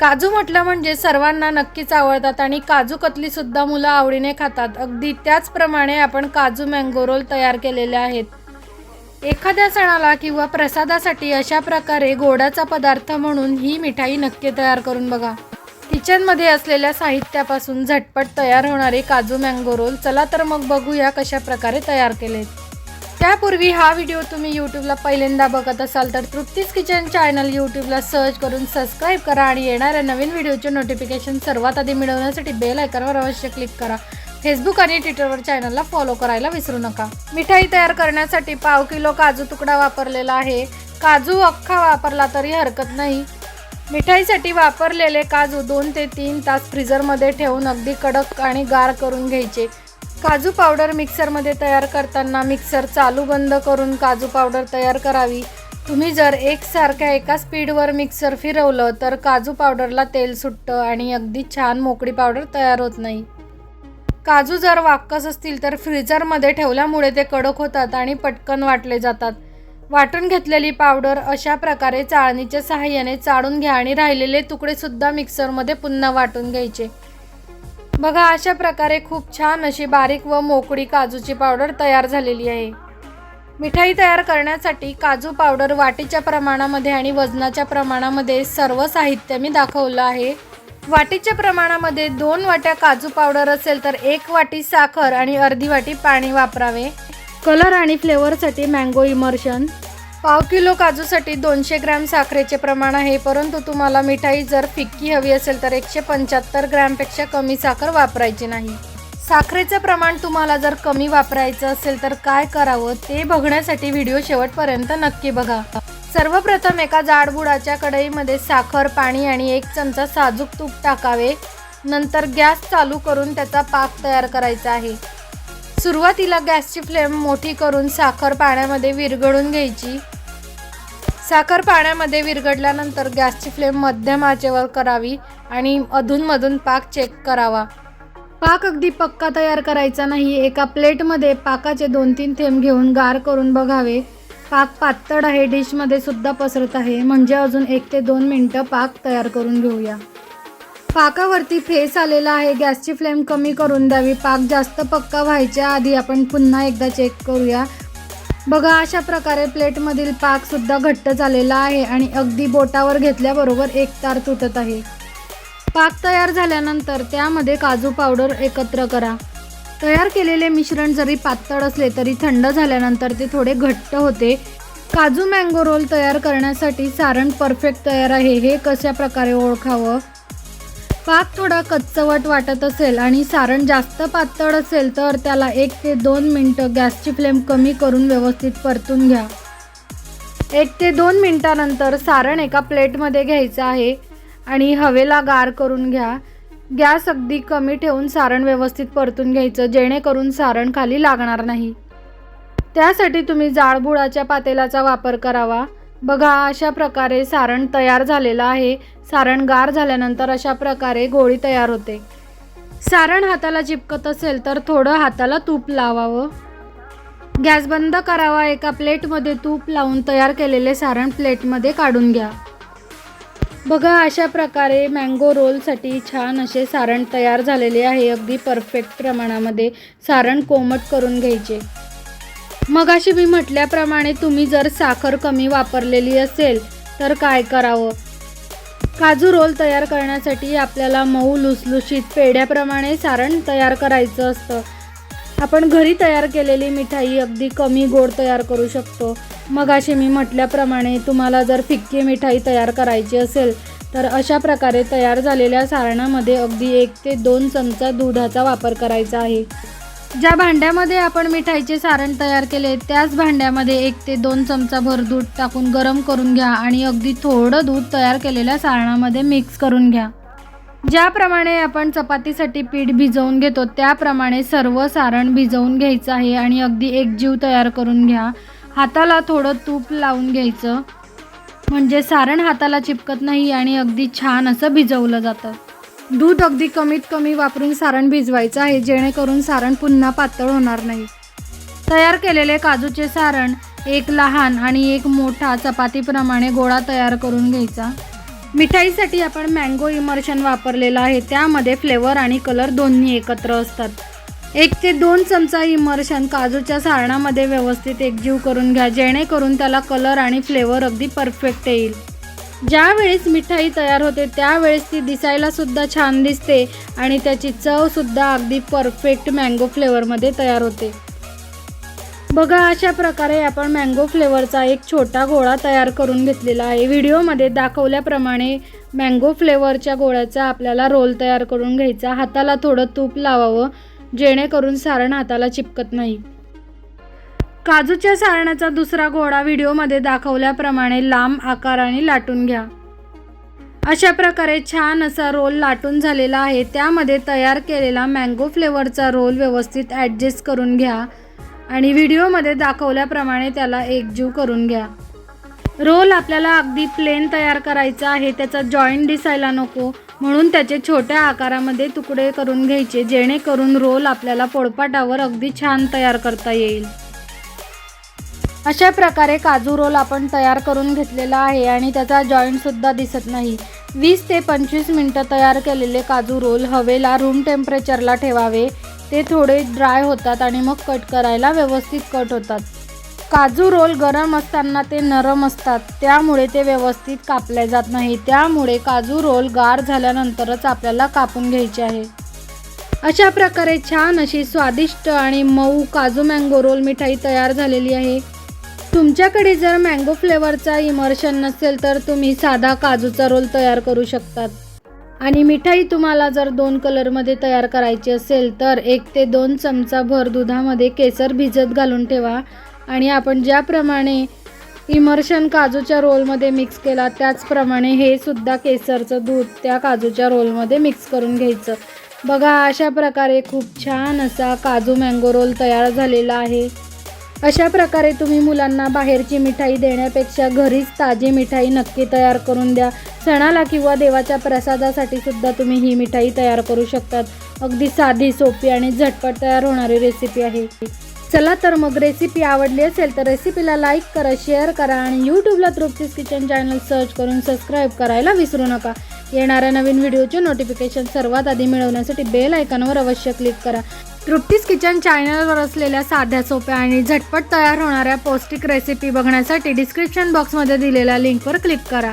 काजू म्हटलं म्हणजे सर्वांना नक्कीच आवडतात आणि काजू कतली सुद्धा मुलं आवडीने खातात. अगदी त्याचप्रमाणे आपण काजू मँगो रोल तयार केलेले आहेत. एखाद्या सणाला किंवा प्रसादासाठी अशा प्रकारे गोडाचा पदार्थ म्हणून ही मिठाई नक्की तयार करून बघा. किचनमध्ये असलेल्या साहित्यापासून झटपट तयार होणारे काजू मँगो रोल चला तर मग बघूया कशा प्रकारे तयार केलेत. त्यापूर्वी हा व्हिडिओ तुम्ही यूट्यूबला पहिल्यांदा बघत असाल तर तृप्तीस किचन चॅनल यूट्यूबला सर्च करून सबस्क्राईब करा आणि येणाऱ्या नवीन व्हिडिओचे नोटिफिकेशन सर्वात आधी मिळवण्यासाठी बेल आयकॉनवर अवश्य क्लिक करा. फेसबुक आणि ट्विटरवर चॅनलला फॉलो करायला विसरू नका. मिठाई तयार करण्यासाठी पाव किलो काजू तुकडा वापरलेला आहे. काजू अख्खा वापरला तरी हरकत नाही. मिठाईसाठी वापरलेले काजू दोन ते तीन तास फ्रीझरमध्ये ठेवून अगदी कडक आणि गार करून घ्यायचे. काजू पावडर मिक्सरमध्ये तयार करताना मिक्सर चालू बंद करून काजू पावडर तयार करावी. तुम्ही जर एकसारख्या एका स्पीडवर मिक्सर फिरवलं तर काजू पावडरला तेल सुटतं आणि अगदी छान मोकळी पावडर तयार होत नाही. काजू जर वाक्कस असतील तर फ्रीजरमध्ये ठेवल्यामुळे ते कडक होतात आणि पटकन वाटले जातात. वाटून घेतलेली पावडर अशा प्रकारे चाळणीच्या सहाय्याने चाळून घ्या आणि राहिलेले तुकडेसुद्धा मिक्सरमध्ये पुन्हा वाटून घ्यायचे. बघा अशा प्रकारे खूप छान अशी बारीक व मोकळी काजूची पावडर तयार झालेली आहे. मिठाई तयार करण्यासाठी काजू पावडर वाटीच्या प्रमाणामध्ये आणि वजनाच्या प्रमाणामध्ये सर्व साहित्य मी दाखवलं आहे. वाटीच्या प्रमाणामध्ये दोन वाट्या काजू पावडर असेल तर एक वाटी साखर आणि अर्धी वाटी पाणी वापरावे. कलर आणि फ्लेवरसाठी मँगो इमर्शन. पाव किलो काजूसाठी दोनशे ग्रॅम साखरेचे प्रमाण आहे परंतु तुम्हाला मिठाई जर फिक्की हवी असेल तर एकशे पंच्याहत्तर ग्रॅमपेक्षा कमी साखर वापरायची नाही. साखरेचं प्रमाण तुम्हाला जर कमी वापरायचं असेल तर काय करावं ते बघण्यासाठी व्हिडिओ शेवटपर्यंत नक्की बघा. सर्वप्रथम एका जाडबुडाच्या कढईमध्ये साखर पाणी आणि एक चमचा साजूक तूप टाकावे. नंतर गॅस चालू करून त्याचा पाक तयार करायचा आहे. सुरुवातीला गॅसची फ्लेम मोठी करून साखर पाण्यामध्ये विरघळून घ्यायची. साखर पाण्यामध्ये विरघडल्यानंतर गॅसची फ्लेम मध्यम आचेवर करावी आणि अधूनमधून पाक चेक करावा. पाक अगदी पक्का तयार करायचा नाही. एका प्लेटमध्ये पाकाचे दोन तीन थेंब घेऊन गार करून बघावे. पाक पातळ आहे. डिशमध्ये सुद्धा पसरत आहे. म्हणजे अजून एक ते दोन मिनटं पाक तयार करून घेऊया. पाकावरती फेस आलेला आहे. गॅसची फ्लेम कमी करून द्यावी. पाक जास्त पक्का व्हायच्या आधी आपण पुन्हा एकदा चेक करूया. बघा अशा प्रकारे प्लेटमधील पाकसुद्धा घट्ट झालेला आहे आणि अगदी बोटावर घेतल्याबरोबर एक तार तुटत आहे. पाक तयार झाल्यानंतर त्यामध्ये काजू पावडर एकत्र करा. तयार केलेले मिश्रण जरी पातळ असले तरी थंड झाल्यानंतर ते थोडे घट्ट होते. काजू मँगो रोल तयार करण्यासाठी सारण परफेक्ट तयार आहे. हे कशा प्रकारे ओळखावं? पाक थोडा कच्चवट वाटत असेल आणि सारण जास्त पातळ असेल तर त्याला एक ते दोन मिनटं गॅसची फ्लेम कमी करून व्यवस्थित परतून घ्या. एक ते दोन मिनटानंतर सारण एका प्लेटमध्ये घ्यायचं आहे आणि हवेला गार करून घ्या. गॅस अगदी कमी ठेवून सारण व्यवस्थित परतून घ्यायचं जेणेकरून सारण खाली लागणार नाही. त्यासाठी तुम्ही जाळबुळाच्या पातेलाचा वापर करावा. बघा अशा प्रकारे सारण तयार झालेलं आहे. सारण गार झाल्यानंतर अशा प्रकारे गोळी तयार होते. सारण हाताला चिपकत असेल तर थोडं हाताला तूप लावावं. गॅस बंद करावा एका प्लेटमध्ये तूप लावून तयार केलेले सारण प्लेटमध्ये काढून घ्या. बघा अशा प्रकारे मँगो रोलसाठी छान असे सारण तयार झालेले आहे. अगदी परफेक्ट प्रमाणामध्ये सारण कोमट करून घ्यायचे. मगाशी मी म्हटल्याप्रमाणे तुम्ही जर साखर कमी वापरलेली असेल तर काय करावं? काजू रोल तयार करण्यासाठी आपल्याला मऊ लुसलुशीत पेढ्याप्रमाणे सारण तयार करायचं असतं. आपण घरी तयार केलेली मिठाई अगदी कमी गोड तयार करू शकतो. मगाशी मी म्हटल्याप्रमाणे तुम्हाला जर फिक्की मिठाई तयार करायची असेल तर अशा प्रकारे तयार झालेल्या सारणामध्ये अगदी एक ते दोन चमचा दुधाचा वापर करायचा आहे. ज्या भांड्यामध्ये आपण मिठाईचे सारण तयार केले त्याच भांड्यामध्ये एक ते दोन चमचा भर दूध टाकून गरम करून घ्या आणि अगदी थोडं दूध तयार केलेल्या सारणामध्ये मिक्स करून घ्या. ज्याप्रमाणे आपण चपातीसाठी पीठ भिजवून घेतो त्याप्रमाणे सर्व सारण भिजवून घ्यायचं आहे आणि अगदी एकजीव तयार करून घ्या. हाताला थोडं तूप लावून घ्यायचं. म्हणजे सारण हाताला चिपकत नाही आणि अगदी छान असं भिजवलं जातं. दूध अगदी कमीत कमी वापरून सारण भिजवायचं आहे जेणेकरून सारण पुन्हा पातळ होणार नाही. तयार केलेले काजूचे सारण एक लहान आणि एक मोठा चपातीप्रमाणे गोळा तयार करून घ्यायचा. मिठाईसाठी आपण मँगो इमर्शन वापरलेलं आहे त्यामध्ये फ्लेवर आणि कलर दोन्ही एकत्र असतात. एक ते दोन चमचा इमर्शन काजूच्या सारणामध्ये व्यवस्थित एकजीव करून घ्या जेणेकरून त्याला कलर आणि फ्लेवर अगदी परफेक्ट येईल. ज्या वेळेस मिठाई तयार होते त्यावेळेस ती दिसायला सुद्धा छान दिसते आणि त्याची चवसुद्धा अगदी परफेक्ट मँगो फ्लेवरमध्ये तयार होते. बघा अशा प्रकारे आपण मँगो फ्लेवरचा एक छोटा गोळा तयार करून घेतलेला आहे. व्हिडिओमध्ये दाखवल्याप्रमाणे मँगो फ्लेवरच्या गोळ्याचा आपल्याला रोल तयार करून घ्यायचा. हाताला थोडं तूप लावावं जेणेकरून सारण हाताला चिपकत नाही. काजूच्या सारणाचा दुसरा गोळा व्हिडिओमध्ये दाखवल्याप्रमाणे लांब आकाराने लाटून घ्या. अशा प्रकारे छान असा रोल लाटून झालेला आहे. त्यामध्ये तयार केलेला मँगो फ्लेवरचा रोल व्यवस्थित ॲडजस्ट करून घ्या आणि व्हिडिओमध्ये दाखवल्याप्रमाणे त्याला एकजीव करून घ्या. रोल आपल्याला अगदी प्लेन तयार करायचा आहे. त्याचा जॉईंट दिसायला नको. म्हणून त्याचे छोट्या आकारामध्ये तुकडे करून घ्यायचे जेणेकरून रोल आपल्याला पोळपाटावर अगदी छान तयार करता येईल. अशा प्रकारे काजू रोल आपण तयार करून घेतलेला आहे आणि त्याचा जॉईंटसुद्धा दिसत नाही. वीस ते पंचवीस मिनटं तयार केलेले काजू रोल हवेला रूम टेम्परेचरला ठेवावे. ते थोडे ड्राय होतात आणि मग कट करायला व्यवस्थित कट होतात. काजू रोल गरम असताना ते नरम असतात. त्यामुळे ते व्यवस्थित कापले जात नाही. त्यामुळे काजू रोल गार झाल्यानंतरच आपल्याला कापून घ्यायचे आहे. अशा प्रकारे छान अशी स्वादिष्ट आणि मऊ काजू मँगो रोल मिठाई तयार झालेली आहे. तुमच्याकडे जर मँगो फ्लेवरचा इमर्शन नसेल तर तुम्ही साधा काजूचा रोल तयार करू शकतात. आणि मिठाई तुम्हाला जर दोन कलरमध्ये तयार करायची असेल तर एक ते दोन चमचा भर दुधामध्ये केसर भिजत घालून ठेवा. आणि आपण ज्याप्रमाणे इमर्शन काजूच्या रोलमध्ये मिक्स केला त्याचप्रमाणे हे सुद्धा केसरचं दूध त्या काजूच्या रोलमध्ये मिक्स करून घ्यायचं. बघा अशा प्रकारे खूप छान असा काजू मँगो रोल तयार झालेला आहे. अशा प्रकारे तुम्ही मुलांना बाहेरची मिठाई देण्यापेक्षा घरीच ताजी मिठाई नक्की तयार करून द्या. सणाला किंवा देवाच्या प्रसादासाठी सुद्धा तुम्ही ही मिठाई तयार करू शकतात. अगदी साधी सोपी आणि झटपट तयार होणारी रेसिपी आहे. चला तर मग रेसिपी आवडली असेल तर रेसिपीला लाईक करा शेअर करा आणि यूट्यूबला तृप्तीस किचन चॅनल सर्च करून सबस्क्राईब करायला विसरू नका. येणाऱ्या नवीन व्हिडिओचे नोटिफिकेशन सर्वात आधी मिळवण्यासाठी बेल आयकॉनवर अवश्य क्लिक करा. तृप्तीस किचन चॅनलवर असलेल्या साध्या सोप्या आणि झटपट तयार होणाऱ्या पौष्टिक रेसिपी बघण्यासाठी डिस्क्रिप्शन बॉक्समध्ये दिलेल्या लिंकवर क्लिक करा.